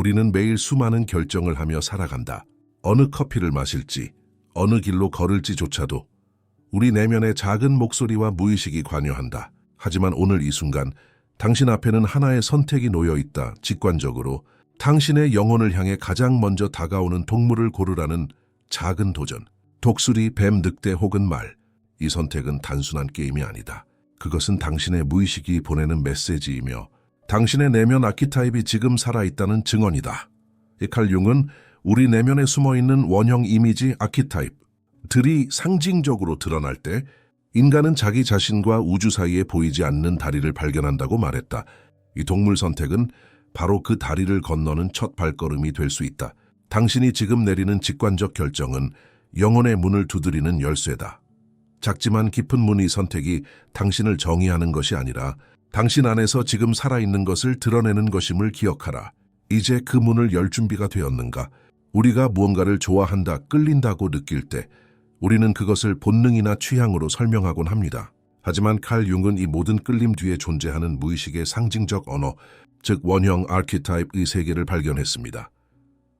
우리는 매일 수많은 결정을 하며 살아간다. 어느 커피를 마실지, 어느 길로 걸을지조차도 우리 내면의 작은 목소리와 무의식이 관여한다. 하지만 오늘 이 순간 당신 앞에는 하나의 선택이 놓여 있다. 직관적으로 당신의 영혼을 향해 가장 먼저 다가오는 동물을 고르라는 작은 도전. 독수리, 뱀, 늑대 혹은 말. 이 선택은 단순한 게임이 아니다. 그것은 당신의 무의식이 보내는 메시지이며 당신의 내면 아키타입이 지금 살아있다는 증언이다. 이칼 융은 우리 내면에 숨어있는 원형 이미지 아키타입들이 상징적으로 드러날 때 인간은 자기 자신과 우주 사이에 보이지 않는 다리를 발견한다고 말했다. 이 동물 선택은 바로 그 다리를 건너는 첫 발걸음이 될 수 있다. 당신이 지금 내리는 직관적 결정은 영혼의 문을 두드리는 열쇠다. 작지만 깊은 문의 선택이 당신을 정의하는 것이 아니라 당신 안에서 지금 살아있는 것을 드러내는 것임을 기억하라. 이제 그 문을 열 준비가 되었는가? 우리가 무언가를 좋아한다, 끌린다고 느낄 때 우리는 그것을 본능이나 취향으로 설명하곤 합니다. 하지만 칼 융은 이 모든 끌림 뒤에 존재하는 무의식의 상징적 언어, 즉 원형 아키타입의 세계를 발견했습니다.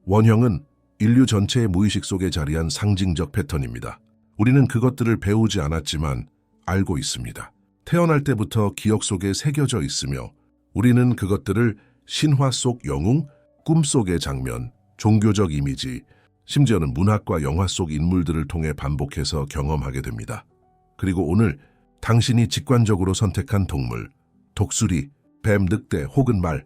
원형은 인류 전체의 무의식 속에 자리한 상징적 패턴입니다. 우리는 그것들을 배우지 않았지만 알고 있습니다. 태어날 때부터 기억 속에 새겨져 있으며 우리는 그것들을 신화 속 영웅, 꿈 속의 장면, 종교적 이미지, 심지어는 문학과 영화 속 인물들을 통해 반복해서 경험하게 됩니다. 그리고 오늘 당신이 직관적으로 선택한 동물, 독수리, 뱀, 늑대 혹은 말,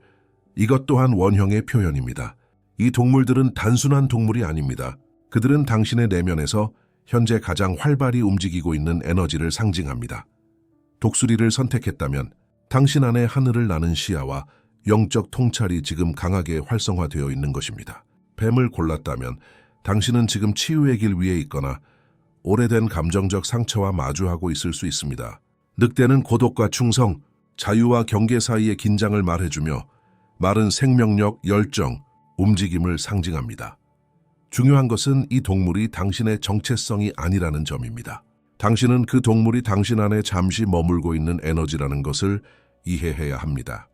이것 또한 원형의 표현입니다. 이 동물들은 단순한 동물이 아닙니다. 그들은 당신의 내면에서 현재 가장 활발히 움직이고 있는 에너지를 상징합니다. 독수리를 선택했다면 당신 안에 하늘을 나는 시야와 영적 통찰이 지금 강하게 활성화되어 있는 것입니다. 뱀을 골랐다면 당신은 지금 치유의 길 위에 있거나 오래된 감정적 상처와 마주하고 있을 수 있습니다. 늑대는 고독과 충성, 자유와 경계 사이의 긴장을 말해주며 말은 생명력, 열정, 움직임을 상징합니다. 중요한 것은 이 동물이 당신의 정체성이 아니라는 점입니다. 당신은 그 동물이 당신 안에 잠시 머물고 있는 에너지라는 것을 이해해야 합니다.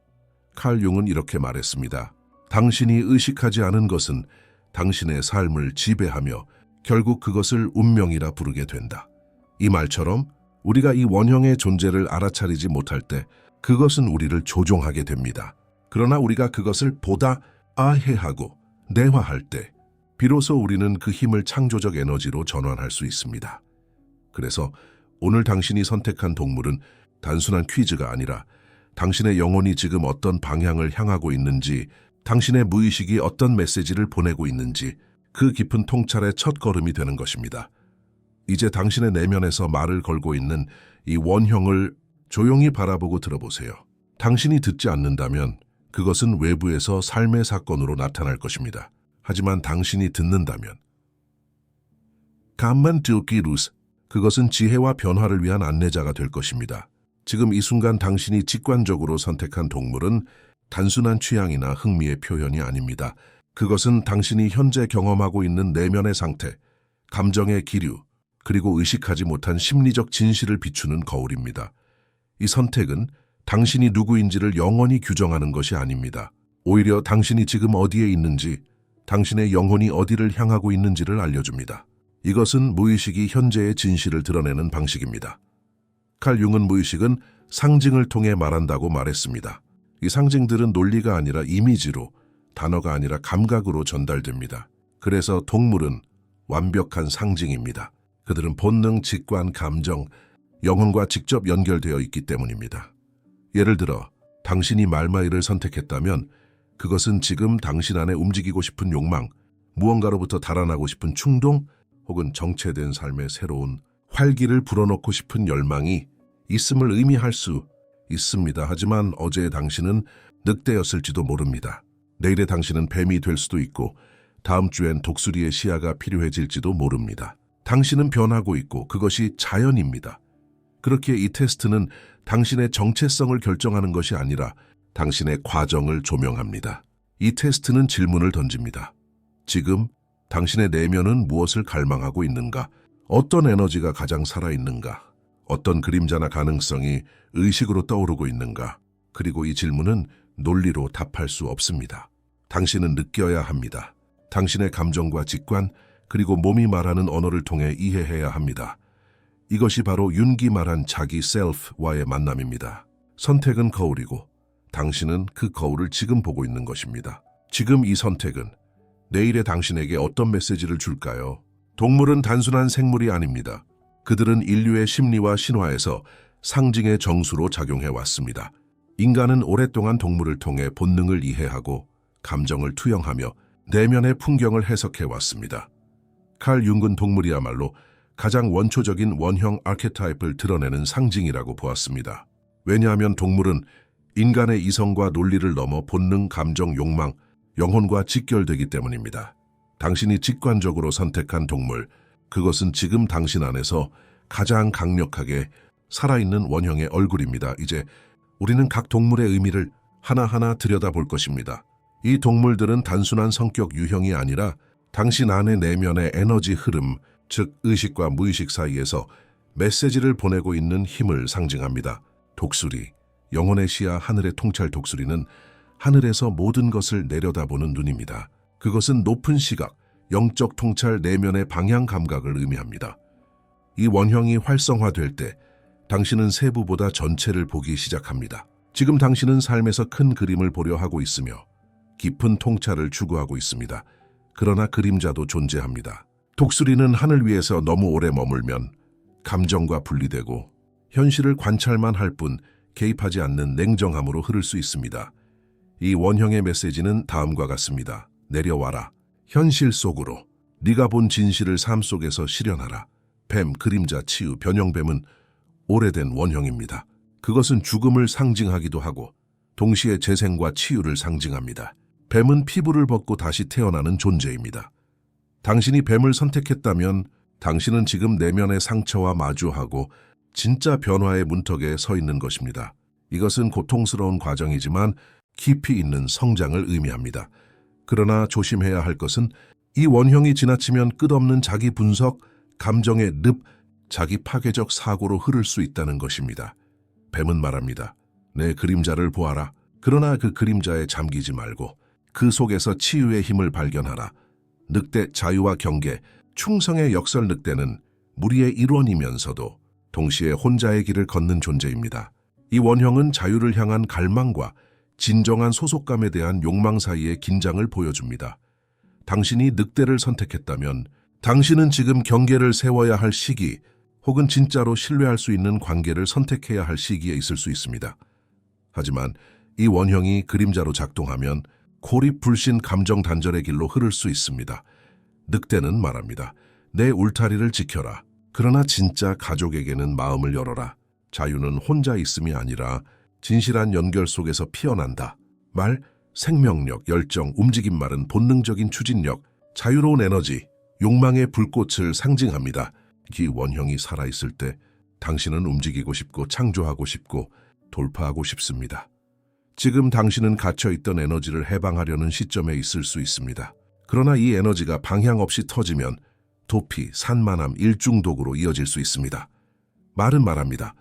칼 융은 이렇게 말했습니다. 당신이 의식하지 않은 것은 당신의 삶을 지배하며 결국 그것을 운명이라 부르게 된다. 이 말처럼 우리가 이 원형의 존재를 알아차리지 못할 때 그것은 우리를 조종하게 됩니다. 그러나 우리가 그것을 보다 아해하고 내화할 때 비로소 우리는 그 힘을 창조적 에너지로 전환할 수 있습니다. 그래서 오늘 당신이 선택한 동물은 단순한 퀴즈가 아니라 당신의 영혼이 지금 어떤 방향을 향하고 있는지, 당신의 무의식이 어떤 메시지를 보내고 있는지 그 깊은 통찰의 첫 걸음이 되는 것입니다. 이제 당신의 내면에서 말을 걸고 있는 이 원형을 조용히 바라보고 들어보세요. 당신이 듣지 않는다면 그것은 외부에서 삶의 사건으로 나타날 것입니다. 하지만 당신이 듣는다면 감만 듀키루스 그것은 지혜와 변화를 위한 안내자가 될 것입니다. 지금 이 순간 당신이 직관적으로 선택한 동물은 단순한 취향이나 흥미의 표현이 아닙니다. 그것은 당신이 현재 경험하고 있는 내면의 상태, 감정의 기류, 그리고 의식하지 못한 심리적 진실을 비추는 거울입니다. 이 선택은 당신이 누구인지를 영원히 규정하는 것이 아닙니다. 오히려 당신이 지금 어디에 있는지, 당신의 영혼이 어디를 향하고 있는지를 알려줍니다. 이것은 무의식이 현재의 진실을 드러내는 방식입니다. 칼 융은 무의식은 상징을 통해 말한다고 말했습니다. 이 상징들은 논리가 아니라 이미지로, 단어가 아니라 감각으로 전달됩니다. 그래서 동물은 완벽한 상징입니다. 그들은 본능, 직관, 감정, 영혼과 직접 연결되어 있기 때문입니다. 예를 들어 당신이 말마이를 선택했다면 그것은 지금 당신 안에 움직이고 싶은 욕망, 무언가로부터 달아나고 싶은 충동 혹은 정체된 삶의 새로운 활기를 불어넣고 싶은 열망이 있음을 의미할 수 있습니다. 하지만 어제의 당신은 늑대였을지도 모릅니다. 내일의 당신은 뱀이 될 수도 있고 다음 주엔 독수리의 시야가 필요해질지도 모릅니다. 당신은 변하고 있고 그것이 자연입니다. 그렇기에 이 테스트는 당신의 정체성을 결정하는 것이 아니라 당신의 과정을 조명합니다. 이 테스트는 질문을 던집니다. 지금 당신의 내면은 무엇을 갈망하고 있는가? 어떤 에너지가 가장 살아있는가? 어떤 그림자나 가능성이 의식으로 떠오르고 있는가? 그리고 이 질문은 논리로 답할 수 없습니다. 당신은 느껴야 합니다. 당신의 감정과 직관, 그리고 몸이 말하는 언어를 통해 이해해야 합니다. 이것이 바로 윤기 말한 자기 셀프와의 만남입니다. 선택은 거울이고 당신은 그 거울을 지금 보고 있는 것입니다. 지금 이 선택은 내일의 당신에게 어떤 메시지를 줄까요? 동물은 단순한 생물이 아닙니다. 그들은 인류의 심리와 신화에서 상징의 정수로 작용해 왔습니다. 인간은 오랫동안 동물을 통해 본능을 이해하고 감정을 투영하며 내면의 풍경을 해석해 왔습니다. 칼 융근 동물이야말로 가장 원초적인 원형 아케타입을 드러내는 상징이라고 보았습니다. 왜냐하면 동물은 인간의 이성과 논리를 넘어 본능, 감정, 욕망, 영혼과 직결되기 때문입니다. 당신이 직관적으로 선택한 동물, 그것은 지금 당신 안에서 가장 강력하게 살아있는 원형의 얼굴입니다. 이제 우리는 각 동물의 의미를 하나하나 들여다볼 것입니다. 이 동물들은 단순한 성격 유형이 아니라 당신 안의 내면의 에너지 흐름, 즉 의식과 무의식 사이에서 메시지를 보내고 있는 힘을 상징합니다. 독수리, 영혼의 시야 하늘의 통찰 독수리는 하늘에서 모든 것을 내려다보는 눈입니다. 그것은 높은 시각, 영적 통찰 내면의 방향 감각을 의미합니다. 이 원형이 활성화될 때 당신은 세부보다 전체를 보기 시작합니다. 지금 당신은 삶에서 큰 그림을 보려 하고 있으며 깊은 통찰을 추구하고 있습니다. 그러나 그림자도 존재합니다. 독수리는 하늘 위에서 너무 오래 머물면 감정과 분리되고 현실을 관찰만 할 뿐 개입하지 않는 냉정함으로 흐를 수 있습니다. 이 원형의 메시지는 다음과 같습니다. 내려와라. 현실 속으로. 네가 본 진실을 삶 속에서 실현하라. 뱀, 그림자, 치유, 변형뱀은 오래된 원형입니다. 그것은 죽음을 상징하기도 하고 동시에 재생과 치유를 상징합니다. 뱀은 피부를 벗고 다시 태어나는 존재입니다. 당신이 뱀을 선택했다면 당신은 지금 내면의 상처와 마주하고 진짜 변화의 문턱에 서 있는 것입니다. 이것은 고통스러운 과정이지만 깊이 있는 성장을 의미합니다. 그러나 조심해야 할 것은 이 원형이 지나치면 끝없는 자기 분석, 감정의 늪, 자기 파괴적 사고로 흐를 수 있다는 것입니다. 뱀은 말합니다. 내 그림자를 보아라. 그러나 그 그림자에 잠기지 말고 그 속에서 치유의 힘을 발견하라. 늑대 자유와 경계, 충성의 역설 늑대는 무리의 일원이면서도 동시에 혼자의 길을 걷는 존재입니다. 이 원형은 자유를 향한 갈망과 진정한 소속감에 대한 욕망 사이의 긴장을 보여줍니다. 당신이 늑대를 선택했다면 당신은 지금 경계를 세워야 할 시기 혹은 진짜로 신뢰할 수 있는 관계를 선택해야 할 시기에 있을 수 있습니다. 하지만 이 원형이 그림자로 작동하면 고립 불신 감정 단절의 길로 흐를 수 있습니다. 늑대는 말합니다. 내 울타리를 지켜라. 그러나 진짜 가족에게는 마음을 열어라. 자유는 혼자 있음이 아니라 진실한 연결 속에서 피어난다. 말, 생명력, 열정, 움직임 말은 본능적인 추진력, 자유로운 에너지, 욕망의 불꽃을 상징합니다. 이 원형이 살아있을 때 당신은 움직이고 싶고 창조하고 싶고 돌파하고 싶습니다. 지금 당신은 갇혀있던 에너지를 해방하려는 시점에 있을 수 있습니다. 그러나 이 에너지가 방향 없이 터지면 도피, 산만함, 일중독으로 이어질 수 있습니다. 말은 말합니다.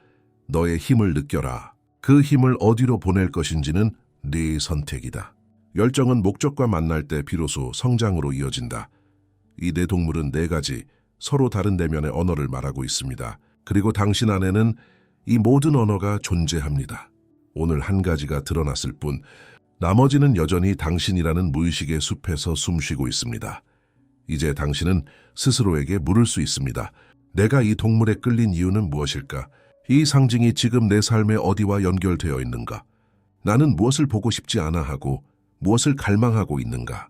너의 힘을 느껴라. 그 힘을 어디로 보낼 것인지는 네 선택이다. 열정은 목적과 만날 때 비로소 성장으로 이어진다. 이 네 동물은 네 가지 서로 다른 대면의 언어를 말하고 있습니다. 그리고 당신 안에는 이 모든 언어가 존재합니다. 오늘 한 가지가 드러났을 뿐 나머지는 여전히 당신이라는 무의식의 숲에서 숨쉬고 있습니다. 이제 당신은 스스로에게 물을 수 있습니다. 내가 이 동물에 끌린 이유는 무엇일까? 이 상징이 지금 내 삶에 어디와 연결되어 있는가? 나는 무엇을 보고 싶지 않아 하고 무엇을 갈망하고 있는가?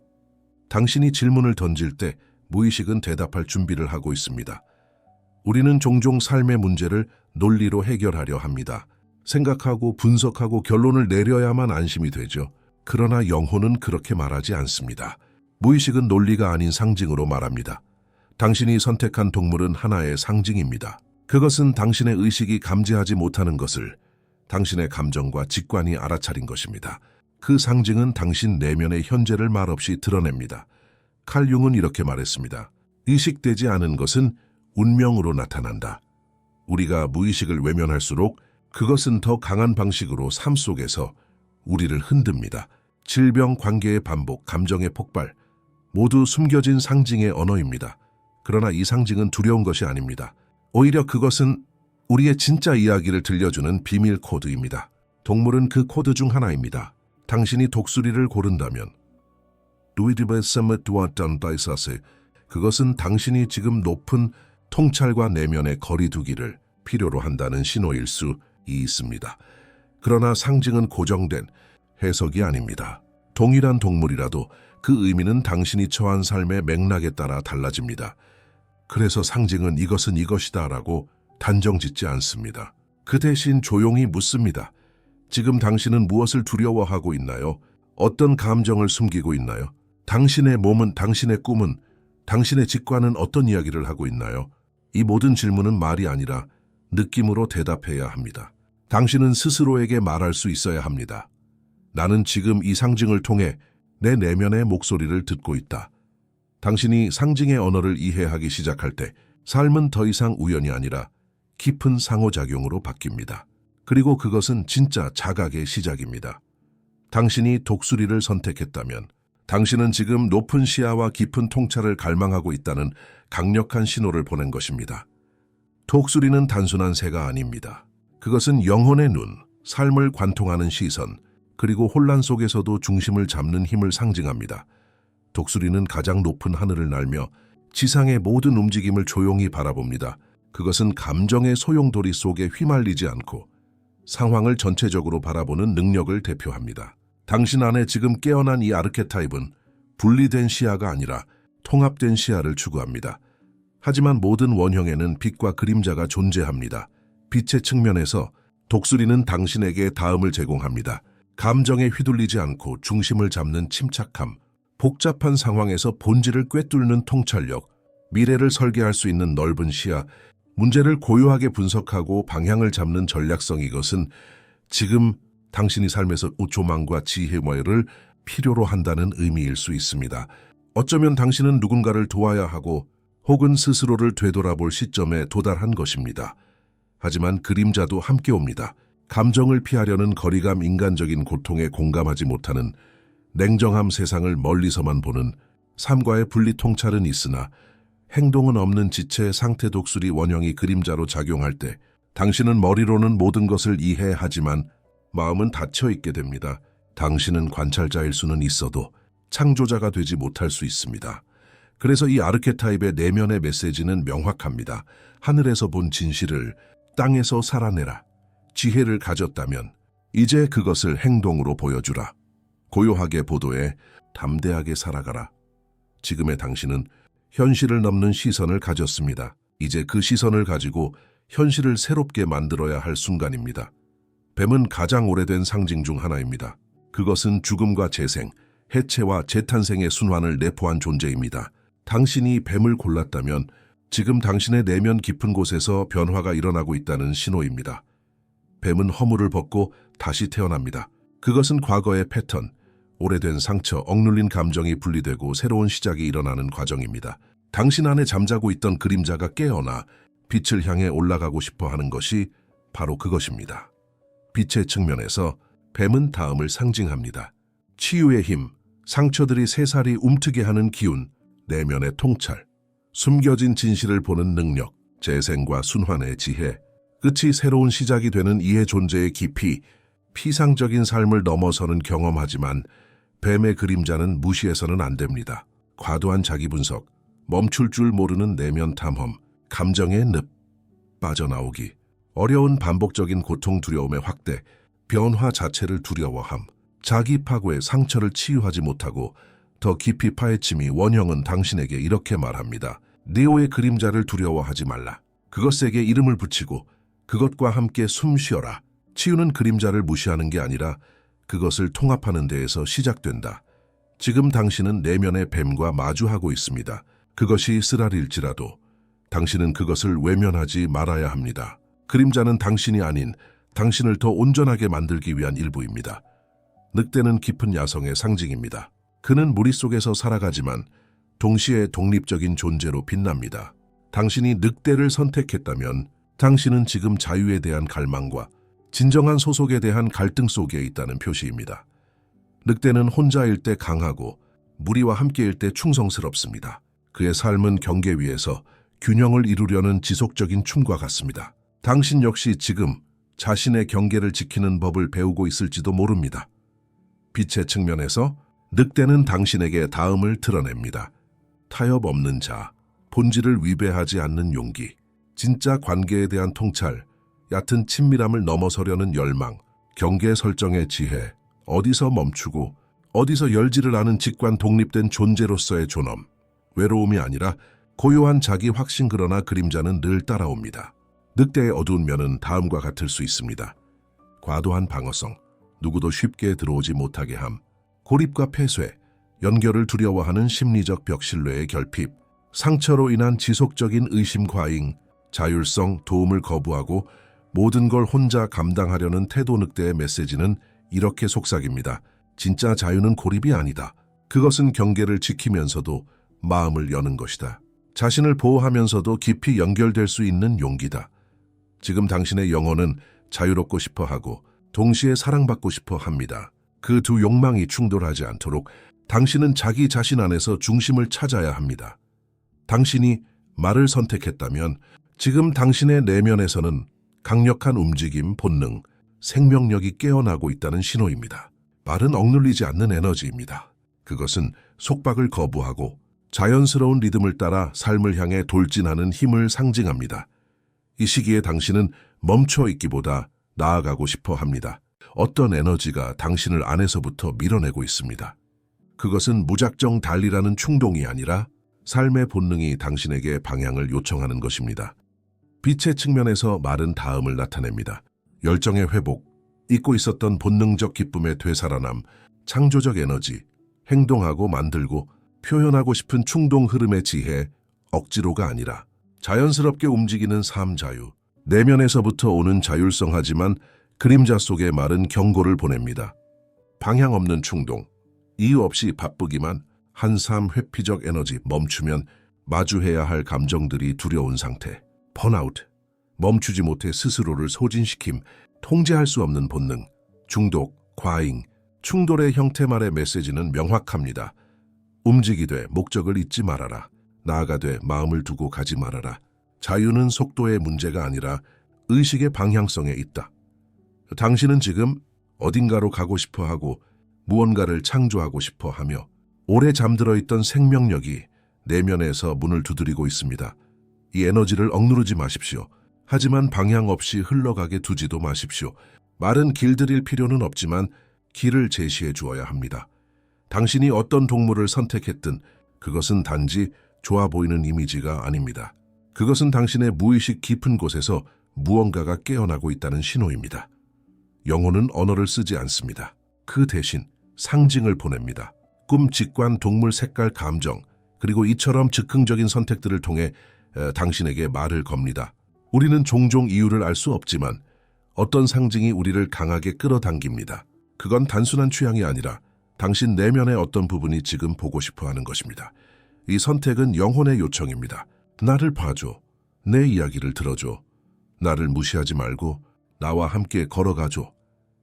당신이 질문을 던질 때 무의식은 대답할 준비를 하고 있습니다. 우리는 종종 삶의 문제를 논리로 해결하려 합니다. 생각하고 분석하고 결론을 내려야만 안심이 되죠. 그러나 영혼은 그렇게 말하지 않습니다. 무의식은 논리가 아닌 상징으로 말합니다. 당신이 선택한 동물은 하나의 상징입니다. 그것은 당신의 의식이 감지하지 못하는 것을 당신의 감정과 직관이 알아차린 것입니다. 그 상징은 당신 내면의 현재를 말없이 드러냅니다. 칼 융은 이렇게 말했습니다. 의식되지 않은 것은 운명으로 나타난다. 우리가 무의식을 외면할수록 그것은 더 강한 방식으로 삶 속에서 우리를 흔듭니다. 질병 관계의 반복, 감정의 폭발, 모두 숨겨진 상징의 언어입니다. 그러나 이 상징은 두려운 것이 아닙니다. 오히려 그것은 우리의 진짜 이야기를 들려주는 비밀 코드입니다. 동물은 그 코드 중 하나입니다. 당신이 독수리를 고른다면 루이드베 세메트와탄 다이사세 그것은 당신이 지금 높은 통찰과 내면의 거리두기를 필요로 한다는 신호일 수 있습니다. 그러나 상징은 고정된 해석이 아닙니다. 동일한 동물이라도 그 의미는 당신이 처한 삶의 맥락에 따라 달라집니다. 그래서 상징은 이것은 이것이다 라고 단정 짓지 않습니다. 그 대신 조용히 묻습니다. 지금 당신은 무엇을 두려워하고 있나요? 어떤 감정을 숨기고 있나요? 당신의 몸은, 당신의 꿈은, 당신의 직관은 어떤 이야기를 하고 있나요? 이 모든 질문은 말이 아니라 느낌으로 대답해야 합니다. 당신은 스스로에게 말할 수 있어야 합니다. 나는 지금 이 상징을 통해 내 내면의 목소리를 듣고 있다. 당신이 상징의 언어를 이해하기 시작할 때 삶은 더 이상 우연이 아니라 깊은 상호작용으로 바뀝니다. 그리고 그것은 진짜 자각의 시작입니다. 당신이 독수리를 선택했다면 당신은 지금 높은 시야와 깊은 통찰을 갈망하고 있다는 강력한 신호를 보낸 것입니다. 독수리는 단순한 새가 아닙니다. 그것은 영혼의 눈, 삶을 관통하는 시선, 그리고 혼란 속에서도 중심을 잡는 힘을 상징합니다. 독수리는 가장 높은 하늘을 날며 지상의 모든 움직임을 조용히 바라봅니다. 그것은 감정의 소용돌이 속에 휘말리지 않고 상황을 전체적으로 바라보는 능력을 대표합니다. 당신 안에 지금 깨어난 이 아르케타입은 분리된 시야가 아니라 통합된 시야를 추구합니다. 하지만 모든 원형에는 빛과 그림자가 존재합니다. 빛의 측면에서 독수리는 당신에게 다음을 제공합니다. 감정에 휘둘리지 않고 중심을 잡는 침착함, 복잡한 상황에서 본질을 꿰뚫는 통찰력, 미래를 설계할 수 있는 넓은 시야, 문제를 고요하게 분석하고 방향을 잡는 전략성 이것은 지금 당신이 삶에서 조망과 지혜와를 필요로 한다는 의미일 수 있습니다. 어쩌면 당신은 누군가를 도와야 하고 혹은 스스로를 되돌아볼 시점에 도달한 것입니다. 하지만 그림자도 함께 옵니다. 감정을 피하려는 거리감 인간적인 고통에 공감하지 못하는 냉정함 세상을 멀리서만 보는 삶과의 분리 통찰은 있으나 행동은 없는 지체 상태 독수리 원형이 그림자로 작용할 때 당신은 머리로는 모든 것을 이해하지만 마음은 닫혀 있게 됩니다. 당신은 관찰자일 수는 있어도 창조자가 되지 못할 수 있습니다. 그래서 이 아르케타입의 내면의 메시지는 명확합니다. 하늘에서 본 진실을 땅에서 살아내라. 지혜를 가졌다면 이제 그것을 행동으로 보여주라. 고요하게 보도해 담대하게 살아가라. 지금의 당신은 현실을 넘는 시선을 가졌습니다. 이제 그 시선을 가지고 현실을 새롭게 만들어야 할 순간입니다. 뱀은 가장 오래된 상징 중 하나입니다. 그것은 죽음과 재생, 해체와 재탄생의 순환을 내포한 존재입니다. 당신이 뱀을 골랐다면 지금 당신의 내면 깊은 곳에서 변화가 일어나고 있다는 신호입니다. 뱀은 허물을 벗고 다시 태어납니다. 그것은 과거의 패턴, 오래된 상처, 억눌린 감정이 분리되고 새로운 시작이 일어나는 과정입니다. 당신 안에 잠자고 있던 그림자가 깨어나 빛을 향해 올라가고 싶어 하는 것이 바로 그것입니다. 빛의 측면에서 뱀은 다음을 상징합니다. 치유의 힘, 상처들이 새살이 움트게 하는 기운, 내면의 통찰, 숨겨진 진실을 보는 능력, 재생과 순환의 지혜, 끝이 새로운 시작이 되는 이해 존재의 깊이, 피상적인 삶을 넘어서는 경험하지만 뱀의 그림자는 무시해서는 안 됩니다. 과도한 자기 분석, 멈출 줄 모르는 내면 탐험, 감정의 늪, 빠져나오기, 어려운 반복적인 고통 두려움의 확대, 변화 자체를 두려워함, 자기 파고의 상처를 치유하지 못하고 더 깊이 파헤침이 원형은 당신에게 이렇게 말합니다. 네오의 그림자를 두려워하지 말라. 그것에게 이름을 붙이고 그것과 함께 숨 쉬어라. 치유는 그림자를 무시하는 게 아니라 그것을 통합하는 데에서 시작된다. 지금 당신은 내면의 뱀과 마주하고 있습니다. 그것이 쓰라릴지라도 당신은 그것을 외면하지 말아야 합니다. 그림자는 당신이 아닌 당신을 더 온전하게 만들기 위한 일부입니다. 늑대는 깊은 야성의 상징입니다. 그는 무리 속에서 살아가지만 동시에 독립적인 존재로 빛납니다. 당신이 늑대를 선택했다면 당신은 지금 자유에 대한 갈망과 진정한 소속에 대한 갈등 속에 있다는 표시입니다. 늑대는 혼자일 때 강하고 무리와 함께일 때 충성스럽습니다. 그의 삶은 경계 위에서 균형을 이루려는 지속적인 춤과 같습니다. 당신 역시 지금 자신의 경계를 지키는 법을 배우고 있을지도 모릅니다. 빛의 측면에서 늑대는 당신에게 다음을 드러냅니다. 타협 없는 자, 본질을 위배하지 않는 용기, 진짜 관계에 대한 통찰, 얕은 친밀함을 넘어서려는 열망, 경계 설정의 지혜, 어디서 멈추고 어디서 열지를 않은 직관 독립된 존재로서의 존엄, 외로움이 아니라 고요한 자기 확신 그러나 그림자는 늘 따라옵니다. 늑대의 어두운 면은 다음과 같을 수 있습니다. 과도한 방어성, 누구도 쉽게 들어오지 못하게 함, 고립과 폐쇄, 연결을 두려워하는 심리적 벽신뢰의 결핍, 상처로 인한 지속적인 의심 과잉, 자율성, 도움을 거부하고 모든 걸 혼자 감당하려는 태도 늑대의 메시지는 이렇게 속삭입니다. 진짜 자유는 고립이 아니다. 그것은 경계를 지키면서도 마음을 여는 것이다. 자신을 보호하면서도 깊이 연결될 수 있는 용기다. 지금 당신의 영혼은 자유롭고 싶어 하고 동시에 사랑받고 싶어 합니다. 그 두 욕망이 충돌하지 않도록 당신은 자기 자신 안에서 중심을 찾아야 합니다. 당신이 말을 선택했다면 지금 당신의 내면에서는 강력한 움직임, 본능, 생명력이 깨어나고 있다는 신호입니다. 말은 억눌리지 않는 에너지입니다. 그것은 속박을 거부하고 자연스러운 리듬을 따라 삶을 향해 돌진하는 힘을 상징합니다. 이 시기에 당신은 멈춰 있기보다 나아가고 싶어 합니다. 어떤 에너지가 당신을 안에서부터 밀어내고 있습니다. 그것은 무작정 달리라는 충동이 아니라 삶의 본능이 당신에게 방향을 요청하는 것입니다. 빛의 측면에서 말은 다음을 나타냅니다. 열정의 회복, 잊고 있었던 본능적 기쁨의 되살아남, 창조적 에너지, 행동하고 만들고 표현하고 싶은 충동 흐름의 지혜, 억지로가 아니라 자연스럽게 움직이는 삶 자유, 내면에서부터 오는 자율성 하지만 그림자 속의 말은 경고를 보냅니다. 방향 없는 충동, 이유 없이 바쁘기만 한삶 회피적 에너지 멈추면 마주해야 할 감정들이 두려운 상태, 번아웃, 멈추지 못해 스스로를 소진시킴, 통제할 수 없는 본능, 중독, 과잉, 충돌의 형태 말의 메시지는 명확합니다. 움직이되 목적을 잊지 말아라. 나아가되 마음을 두고 가지 말아라. 자유는 속도의 문제가 아니라 의식의 방향성에 있다. 당신은 지금 어딘가로 가고 싶어 하고 무언가를 창조하고 싶어 하며 오래 잠들어 있던 생명력이 내면에서 문을 두드리고 있습니다. 이 에너지를 억누르지 마십시오. 하지만 방향 없이 흘러가게 두지도 마십시오. 말은 길들일 필요는 없지만 길을 제시해 주어야 합니다. 당신이 어떤 동물을 선택했든 그것은 단지 좋아 보이는 이미지가 아닙니다. 그것은 당신의 무의식 깊은 곳에서 무언가가 깨어나고 있다는 신호입니다. 영혼은 언어를 쓰지 않습니다. 그 대신 상징을 보냅니다. 꿈, 직관, 동물, 색깔, 감정, 그리고 이처럼 즉흥적인 선택들을 통해 에, 당신에게 말을 겁니다. 우리는 종종 이유를 알 수 없지만 어떤 상징이 우리를 강하게 끌어당깁니다. 그건 단순한 취향이 아니라 당신 내면의 어떤 부분이 지금 보고 싶어 하는 것입니다. 이 선택은 영혼의 요청입니다. 나를 봐줘. 내 이야기를 들어줘. 나를 무시하지 말고 나와 함께 걸어가줘.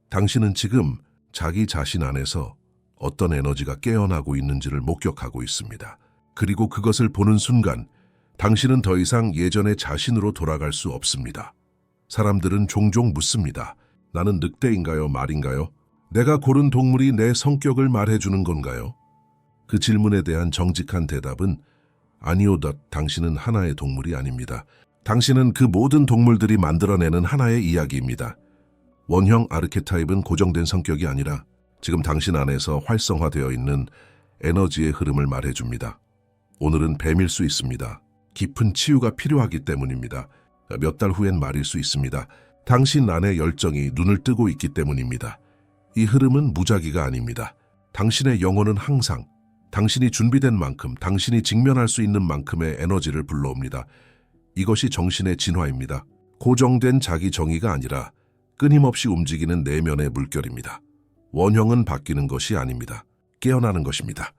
당신은 지금 자기 자신 안에서 어떤 에너지가 깨어나고 있는지를 목격하고 있습니다. 그리고 그것을 보는 순간 당신은 더 이상 예전의 자신으로 돌아갈 수 없습니다. 사람들은 종종 묻습니다. 나는 늑대인가요? 말인가요? 내가 고른 동물이 내 성격을 말해주는 건가요? 그 질문에 대한 정직한 대답은 아니오 덧 당신은 하나의 동물이 아닙니다. 당신은 그 모든 동물들이 만들어내는 하나의 이야기입니다. 원형 아르케타입은 고정된 성격이 아니라 지금 당신 안에서 활성화되어 있는 에너지의 흐름을 말해줍니다. 오늘은 뱀일 수 있습니다. 깊은 치유가 필요하기 때문입니다. 몇 달 후엔 말일 수 있습니다. 당신 안의 열정이 눈을 뜨고 있기 때문입니다. 이 흐름은 무작위가 아닙니다. 당신의 영혼은 항상 당신이 준비된 만큼, 당신이 직면할 수 있는 만큼의 에너지를 불러옵니다. 이것이 정신의 진화입니다. 고정된 자기 정의가 아니라 끊임없이 움직이는 내면의 물결입니다. 원형은 바뀌는 것이 아닙니다. 깨어나는 것입니다.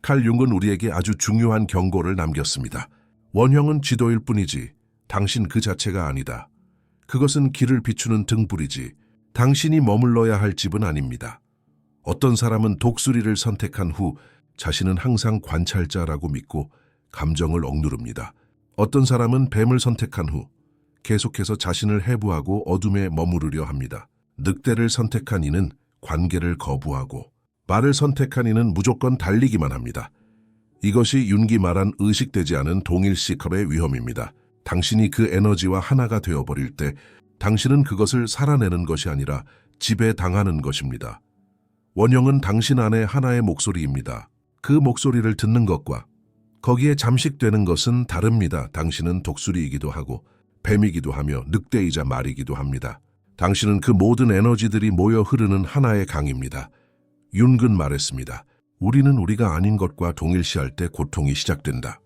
칼 융은 우리에게 아주 중요한 경고를 남겼습니다. 원형은 지도일 뿐이지 당신 그 자체가 아니다. 그것은 길을 비추는 등불이지 당신이 머물러야 할 집은 아닙니다. 어떤 사람은 독수리를 선택한 후 자신은 항상 관찰자라고 믿고 감정을 억누릅니다. 어떤 사람은 뱀을 선택한 후 계속해서 자신을 해부하고 어둠에 머무르려 합니다. 늑대를 선택한 이는 관계를 거부하고 말을 선택한 이는 무조건 달리기만 합니다. 이것이 윤기 말한 의식되지 않은 동일 C컵의 위험입니다. 당신이 그 에너지와 하나가 되어버릴 때 당신은 그것을 살아내는 것이 아니라 지배당하는 것입니다. 원형은 당신 안에 하나의 목소리입니다. 그 목소리를 듣는 것과 거기에 잠식되는 것은 다릅니다. 당신은 독수리이기도 하고 뱀이기도 하며 늑대이자 말이기도 합니다. 당신은 그 모든 에너지들이 모여 흐르는 하나의 강입니다. 윤근 말했습니다. 우리는 우리가 아닌 것과 동일시할 때 고통이 시작된다.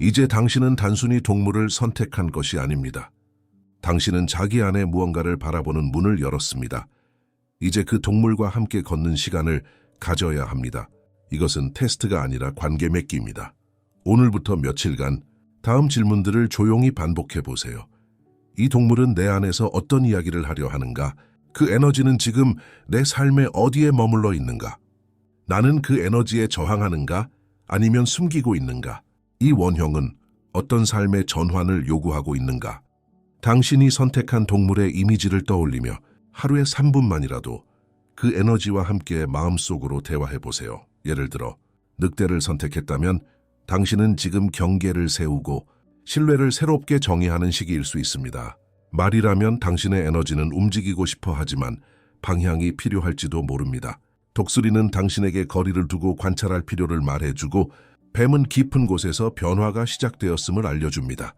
이제 당신은 단순히 동물을 선택한 것이 아닙니다. 당신은 자기 안에 무언가를 바라보는 문을 열었습니다. 이제 그 동물과 함께 걷는 시간을 가져야 합니다. 이것은 테스트가 아니라 관계 맺기입니다. 오늘부터 며칠간 다음 질문들을 조용히 반복해 보세요. 이 동물은 내 안에서 어떤 이야기를 하려 하는가? 그 에너지는 지금 내 삶의 어디에 머물러 있는가? 나는 그 에너지에 저항하는가? 아니면 숨기고 있는가? 이 원형은 어떤 삶의 전환을 요구하고 있는가? 당신이 선택한 동물의 이미지를 떠올리며 하루에 3분만이라도 그 에너지와 함께 마음속으로 대화해 보세요. 예를 들어, 늑대를 선택했다면 당신은 지금 경계를 세우고 신뢰를 새롭게 정의하는 시기일 수 있습니다. 말이라면 당신의 에너지는 움직이고 싶어 하지만 방향이 필요할지도 모릅니다. 독수리는 당신에게 거리를 두고 관찰할 필요를 말해주고 뱀은 깊은 곳에서 변화가 시작되었음을 알려줍니다.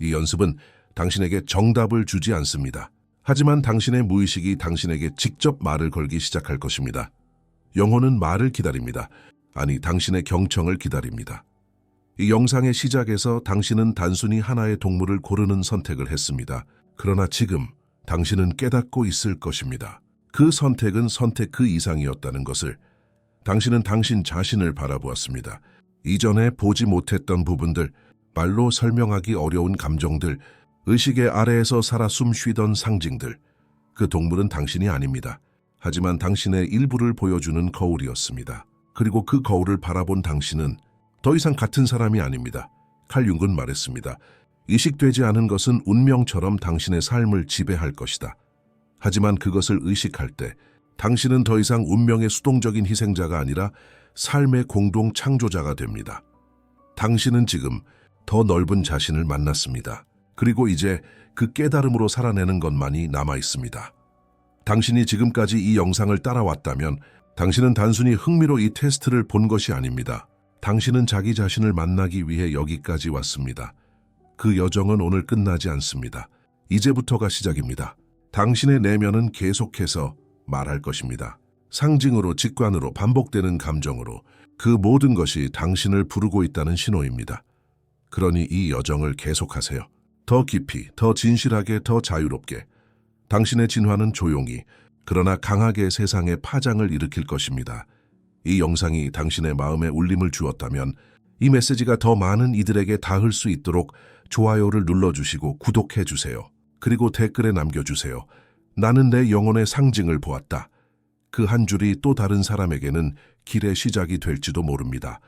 이 연습은 당신에게 정답을 주지 않습니다. 하지만 당신의 무의식이 당신에게 직접 말을 걸기 시작할 것입니다. 영혼은 말을 기다립니다. 아니, 당신의 경청을 기다립니다. 이 영상의 시작에서 당신은 단순히 하나의 동물을 고르는 선택을 했습니다. 그러나 지금 당신은 깨닫고 있을 것입니다. 그 선택은 선택 그 이상이었다는 것을 당신은 당신 자신을 바라보았습니다. 이전에 보지 못했던 부분들, 말로 설명하기 어려운 감정들, 의식의 아래에서 살아 숨 쉬던 상징들. 그 동물은 당신이 아닙니다. 하지만 당신의 일부를 보여주는 거울이었습니다. 그리고 그 거울을 바라본 당신은 더 이상 같은 사람이 아닙니다. 칼 융은 말했습니다. 의식되지 않은 것은 운명처럼 당신의 삶을 지배할 것이다. 하지만 그것을 의식할 때 당신은 더 이상 운명의 수동적인 희생자가 아니라 삶의 공동 창조자가 됩니다. 당신은 지금 더 넓은 자신을 만났습니다. 그리고 이제 그 깨달음으로 살아내는 것만이 남아 있습니다. 당신이 지금까지 이 영상을 따라왔다면 당신은 단순히 흥미로 이 테스트를 본 것이 아닙니다. 당신은 자기 자신을 만나기 위해 여기까지 왔습니다. 그 여정은 오늘 끝나지 않습니다. 이제부터가 시작입니다. 당신의 내면은 계속해서 말할 것입니다. 상징으로, 직관으로, 반복되는 감정으로 그 모든 것이 당신을 부르고 있다는 신호입니다. 그러니 이 여정을 계속하세요. 더 깊이, 더 진실하게, 더 자유롭게. 당신의 진화는 조용히, 그러나 강하게 세상에 파장을 일으킬 것입니다. 이 영상이 당신의 마음에 울림을 주었다면 이 메시지가 더 많은 이들에게 닿을 수 있도록 좋아요를 눌러주시고 구독해주세요. 그리고 댓글에 남겨주세요. 나는 내 영혼의 상징을 보았다. 그 한 줄이 또 다른 사람에게는 길의 시작이 될지도 모릅니다.